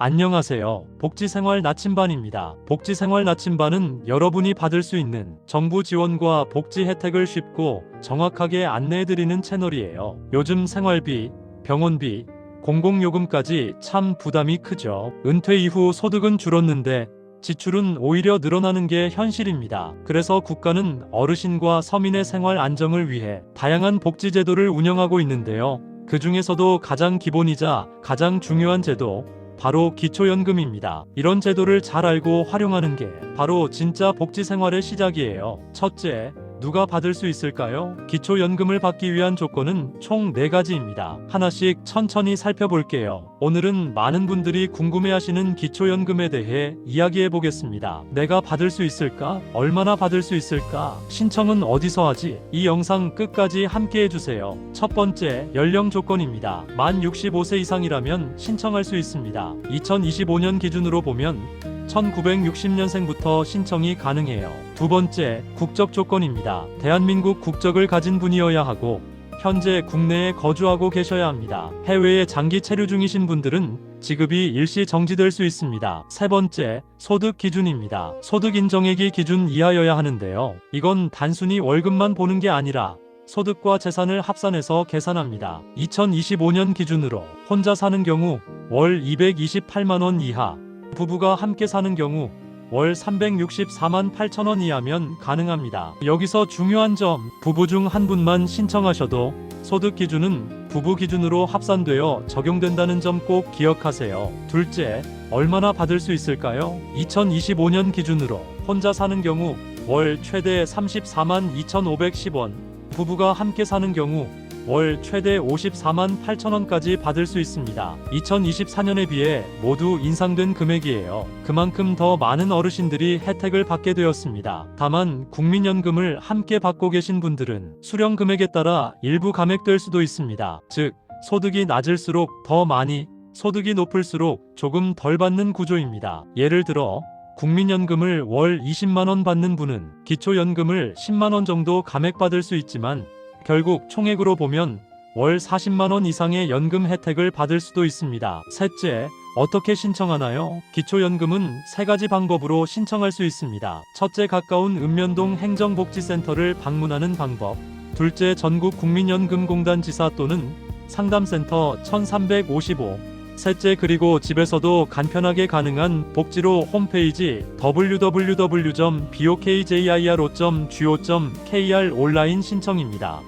안녕하세요. 복지생활 나침반입니다. 복지생활 나침반은 여러분이 받을 수 있는 정부 지원과 복지 혜택을 쉽고 정확하게 안내해드리는 채널이에요. 요즘 생활비, 병원비, 공공요금까지 참 부담이 크죠. 은퇴 이후 소득은 줄었는데 지출은 오히려 늘어나는 게 현실입니다. 그래서 국가는 어르신과 서민의 생활 안정을 위해 다양한 복지제도를 운영하고 있는데요. 그 중에서도 가장 기본이자 가장 중요한 제도, 바로 기초연금입니다. 이런 제도를 잘 알고 활용하는 게 바로 진짜 복지 생활의 시작이에요. 첫째, 누가 받을 수 있을까요? 기초연금을 받기 위한 조건은 총 4가지입니다. 하나씩 천천히 살펴볼게요. 오늘은 많은 분들이 궁금해하시는 기초연금에 대해 이야기해 보겠습니다. 내가 받을 수 있을까? 얼마나 받을 수 있을까? 신청은 어디서 하지? 이 영상 끝까지 함께 해주세요. 첫 번째, 연령 조건입니다. 만 65세 이상이라면 신청할 수 있습니다. 2025년 기준으로 보면 1960년생부터 신청이 가능해요. 두 번째, 국적 조건입니다. 대한민국 국적을 가진 분이어야 하고 현재 국내에 거주하고 계셔야 합니다. 해외에 장기 체류 중이신 분들은 지급이 일시 정지될 수 있습니다. 세 번째, 소득 기준입니다. 소득 인정액이 기준 이하여야 하는데요. 이건 단순히 월급만 보는 게 아니라 소득과 재산을 합산해서 계산합니다. 2025년 기준으로 혼자 사는 경우 월 228만 원 이하, 부부가 함께 사는 경우 월 364만 8천 원 이하면 가능합니다. 여기서 중요한 점, 부부 중 한 분만 신청하셔도 소득 기준은 부부 기준으로 합산되어 적용된다는 점 꼭 기억하세요. 둘째, 얼마나 받을 수 있을까요? 2025년 기준으로 혼자 사는 경우 월 최대 34만 2,510원, 부부가 함께 사는 경우 월 최대 54만 8천 원까지 받을 수 있습니다. 2024년에 비해 모두 인상된 금액이에요. 그만큼 더 많은 어르신들이 혜택을 받게 되었습니다. 다만 국민연금을 함께 받고 계신 분들은 수령 금액에 따라 일부 감액될 수도 있습니다. 즉 소득이 낮을수록 더 많이, 소득이 높을수록 조금 덜 받는 구조입니다. 예를 들어 국민연금을 월 20만 원 받는 분은 기초연금을 10만 원 정도 감액받을 수 있지만 결국 총액으로 보면 월 40만 원 이상의 연금 혜택을 받을 수도 있습니다. 셋째, 어떻게 신청하나요? 기초연금은 세 가지 방법으로 신청할 수 있습니다. 첫째, 가까운 읍면동 행정복지센터를 방문하는 방법. 둘째, 전국 국민연금공단 지사 또는 상담센터 1355. 셋째, 그리고 집에서도 간편하게 가능한 복지로 홈페이지 www.bokjir.go.kr 온라인 신청입니다.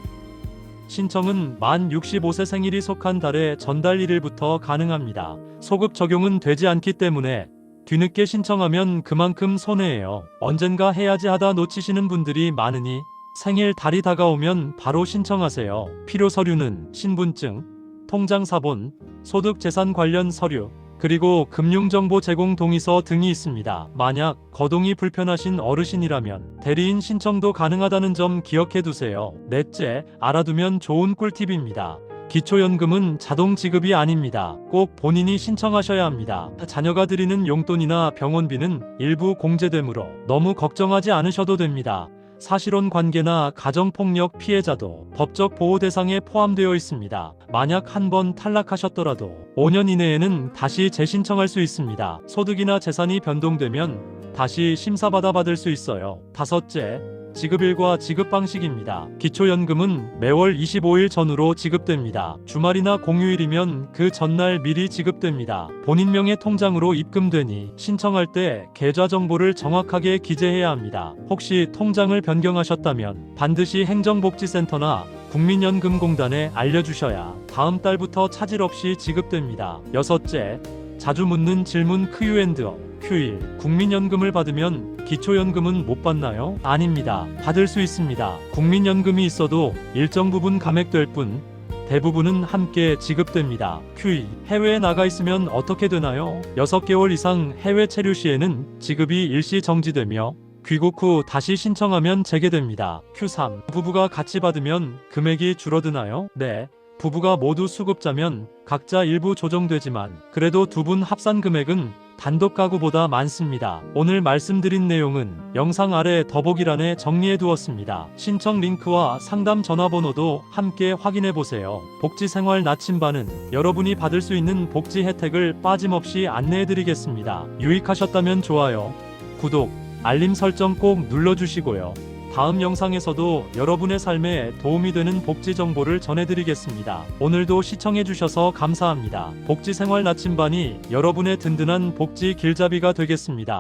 신청은 만 65세 생일이 속한 달의 전달 1일부터 가능합니다. 소급 적용은 되지 않기 때문에 뒤늦게 신청하면 그만큼 손해예요. 언젠가 해야지 하다 놓치시는 분들이 많으니 생일 달이 다가오면 바로 신청하세요. 필요 서류는 신분증, 통장 사본, 소득 재산 관련 서류, 그리고 금융정보 제공 동의서 등이 있습니다. 만약 거동이 불편하신 어르신이라면 대리인 신청도 가능하다는 점 기억해 두세요. 넷째, 알아두면 좋은 꿀팁입니다. 기초연금은 자동 지급이 아닙니다. 꼭 본인이 신청하셔야 합니다. 자녀가 드리는 용돈이나 병원비는 일부 공제되므로 너무 걱정하지 않으셔도 됩니다. 사실혼 관계나 가정폭력 피해자도 법적 보호 대상에 포함되어 있습니다. 만약 한 번 탈락하셨더라도 5년 이내에는 다시 재신청할 수 있습니다. 소득이나 재산이 변동되면 다시 심사받아 받을 수 있어요. 다섯째, 지급일과 지급 방식입니다. 기초연금은 매월 25일 전후로 지급됩니다. 주말이나 공휴일이면 그 전날 미리 지급됩니다. 본인 명의 통장으로 입금되니 신청할 때 계좌 정보를 정확하게 기재해야 합니다. 혹시 통장을 변경하셨다면 반드시 행정복지센터나 국민연금공단에 알려주셔야 다음 달부터 차질 없이 지급됩니다. 여섯째, 자주 묻는 질문 크유앤드어 Q1 국민연금을 받으면 기초연금은 못 받나요? 아닙니다. 받을 수 있습니다. 국민연금이 있어도 일정 부분 감액될 뿐 대부분은 함께 지급됩니다. Q2 해외에 나가 있으면 어떻게 되나요? 6개월 이상 해외 체류 시에는 지급이 일시 정지되며 귀국 후 다시 신청하면 재개됩니다. Q3 부부가 같이 받으면 금액이 줄어드나요? 네. 부부가 모두 수급자면 각자 일부 조정되지만 그래도 두 분 합산 금액은 단독 가구보다 많습니다. 오늘 말씀드린 내용은 영상 아래 더보기란에 정리해 두었습니다. 신청 링크와 상담 전화번호도 함께 확인해 보세요. 복지생활 나침반은 여러분이 받을 수 있는 복지 혜택을 빠짐없이 안내해 드리겠습니다. 유익하셨다면 좋아요, 구독, 알림 설정 꼭 눌러주시고요. 다음 영상에서도 여러분의 삶에 도움이 되는 복지 정보를 전해드리겠습니다. 오늘도 시청해주셔서 감사합니다. 복지생활 나침반이 여러분의 든든한 복지 길잡이가 되겠습니다.